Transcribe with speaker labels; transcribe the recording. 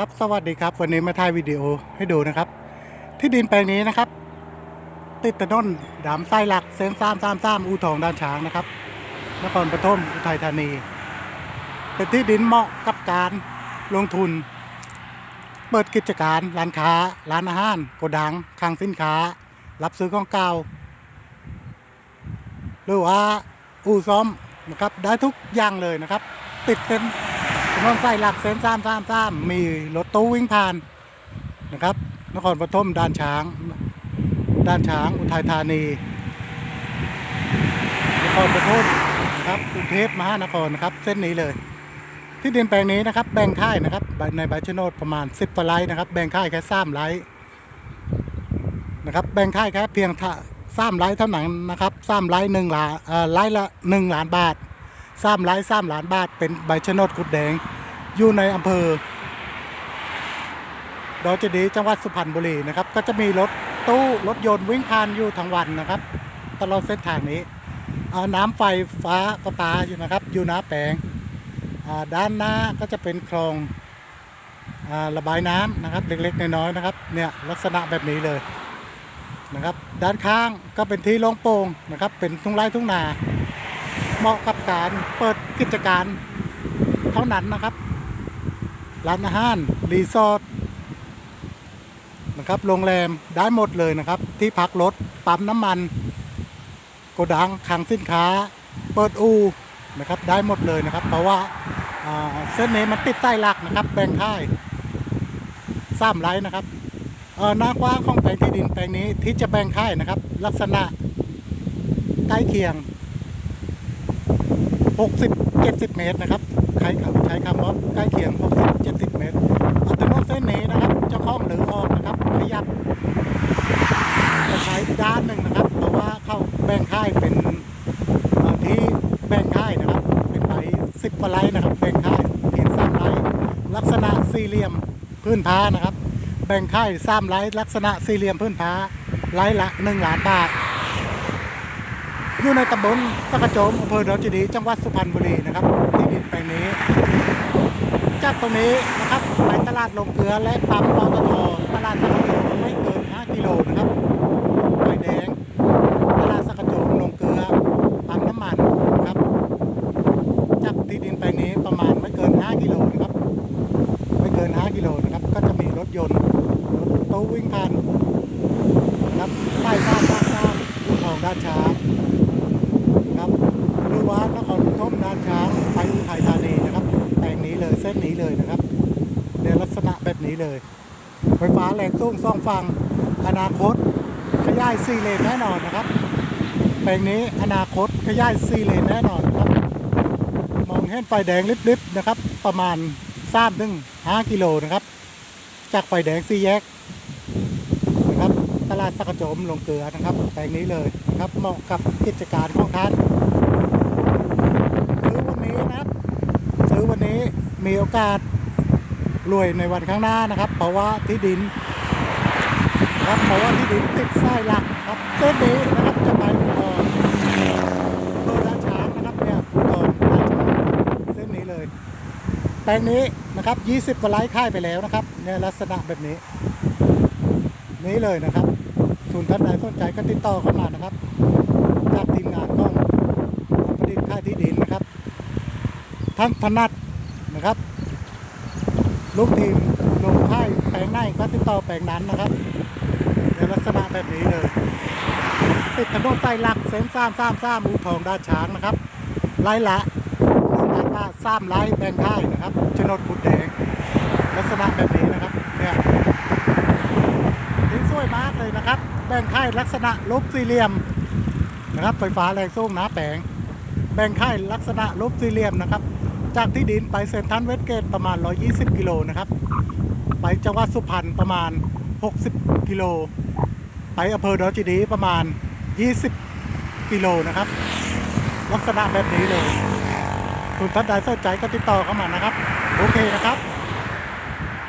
Speaker 1: ครับสวัสดีครับ วันนี้มาถ่ายวิดีโอให้ดูนะครับ ที่ดินแปลงนี้นะครับ ติดถนนดามไส้หลักเส้นสามสามสามอูทองด้านช้างนะครับนครปฐมอุทัยธานีเป็นที่ดินเหมาะกับการลงทุน เปิดกิจการร้านค้า ร้านอาหารโกดังคลังสินค้า รับซื้อของเก่าหรือว่าอู่ซ่อมนะครับได้ทุกอย่างเลยนะครับ ติดเป็น นนไส้หลักเส้นสามสามสามมีรถตู้วิ่งผ่านนะครับ นครปฐมด้านช้าง ด้านช้างอุทัยธานี นครปฐมนะครับกรุงเทพมหานครนะครับ เส้นนี้เลย ที่ดินแปลงนี้นะครับ แบ่งค่ายนะครับ ในใบโนดประมาณ 10กว่าไร่นะครับ แบ่งค่ายแค่3ไร่นะครับ แบ่งค่ายแค่เพียงท่าสามไร่เท่านั้นนะครับสามไร่หนึ่งล้านเอ่อไร่ละหนึ่งล้านบาทสามไร่สามล้านบาท เป็นใบโนดกุดแดง อยู่ในอำเภอดอยเจดีจังหวัดสุพรรณบุรีนะครับ ก็จะมีรถตู้รถยนต์วิ่งผ่านอยู่ทั้งวันนะครับ ตลอดเส้นทางนี้เอาน้ำไฟฟ้าประปาอยู่นะครับ อยู่หน้าแปลงด้านหน้าก็จะเป็นคลองระบายน้ำนะครับ เล็กๆน้อยๆนะครับ เนี่ยลักษณะแบบนี้เลยนะครับ ด้านข้างก็เป็นที่โล่งโปร่งนะครับ เป็นทุ่งไร่ทุ่งนา เหมาะกับการเปิดกิจการเท่านั้นนะครับ ร้านอาหาร รีสอร์ทนะครับ โรงแรมได้หมดเลยนะครับ ที่พักรถ ปั๊มน้ำมัน โกดังคลังสินค้า เปิดอูนะครับ ได้หมดเลยนะครับ เพราะว่าเส้นนี้มันติดใต้หลักนะครับ แบ่งค่ายสามไร่นะครับเออหน้ากว้างของแปลงที่ดินแปลงนี้ที่จะแบ่งค่ายนะครับ ลักษณะใกล้เคียง 60 70 เมตรนะครับ ช้คำใช้คำว่าใกล้เคียง 60 70 เมตรอัตโนเส้นนี้นะครับเจ้าของหรือออกนะครับขยับจะใช้ด้านหนึ่งนะครับ เพราะว่าเข้าแบ่งค่ายเป็นที่แบ่งค่ายนะครับ เป็นใบสิบกว่าไร่นะครับ แบ่งค่ายเพียงสามไร่ลักษณะสี่เหลี่ยมพื้นผ้านะครับ แบ่งค่ายสามไร่ลักษณะสี่เหลี่ยมพื้นผ้าไร่ละหนึ่งล้านบาท อยู่ในตำบลตะกระโจมอำเภอดอนเจดีจังหวัดสุพรรณบุรีนะครับที่ดินแปลงนี้ จากตรงนี้นะครับไปตลาดลงเกลือและปั๊มปตทตลาดสักระโจมไม่เกิน 5 กิโลนะครับไฟแดงตลาดสักระโจมลงเกลือปั๊มน้ำมันนะครับจากที่ดินแปลงนี้ประมาณไม่เกิน 5 กิโลนะครับไม่เกิน 5 กิโลนะครับก็จะมีรถยนต์รถตู้วิ่งผ่านนะครับป้ายข้ามข้ามข้ามอยู่ของด้านช้างนะครับหรือว่านครปฐมด้านช้างไปอุทัยธานีนะครับแปลงนี้เลยเส้ นี้เลยนะครับในลักษณะแบบนี้เลย ไฟฟ้าแรงสูงสองฝั่งอนาคตขยายสี่เลนแน่นอนนะครับแปลงนี้อนาคตขยายสี่เลนแน่นอนนะครับ มองเห็นไฟแดงลิบๆนะครับ ประมาณสามถึงห้ากิโลนะครับ จากไฟแดงสี่แยกนะครับ ตลาดสักโจมลงเกลือนะครับ แปลงนี้เลยนะครับเหมาะกับกิจการของท่านซื้อวันนี้นะครับ ซื้อวันนี้ มีโอกาสรวยในวันข้างหน้านะครับ เพราะว่าที่ดินนะครับเพราะว่าที่ดินติดสายหลักครับเส้นนี้นะครับจะไปอุดรอำเภอราช้างนะครับเนี่ยอุดรราชาเส้นนี้เลย แปลงนี้นะครับ 20กว่าไร่ค่ายไปแล้วนะครับเนี่ยลักษณะแบบนี้ นี้เลยนะครับส่วนท่านใดสนใจก็ติดต่อเข้ามานะครับจากทีมงานกล้องประดิษฐ์ค่ายที่ดินนะครับท่านถนัด นะครับ ลูกทีมลงค่ายแปลงไหนก็ติดต่อแปลงนั้นนะครับในลักษณะแบบนี้เลย ติดถนนใต้หลักเส้นสามสามสามอูทองด้าช้างนะครับไล่ละหนึ่งล้านบาสามไล่แบ่งค่ายนะครับโฉนดกุดแดง ลักษณะแบบนี้นะครับเนี่ยดินสวยมากเลยนะครับแบ่งค่ายลักษณะรูปสี่เหลี่ยมนะครับ ไฟฟ้าแรงสูงนะแปลง แบ่งค่ายลักษณะรูปสี่เหลี่ยมนะครับ จากที่ดินไปเซนทรันเวสเกตประมาณ 120 กิโลนะครับ ไปจังหวัดสุพรรณประมาณ 60 กิโล ไปอำเภอดอนจีดีประมาณ 20 กิโลนะครับ ลักษณะแบบนี้เลยคุณท่านใดสนใจก็ติดต่อเข้ามานะครับ โอเคนะครับ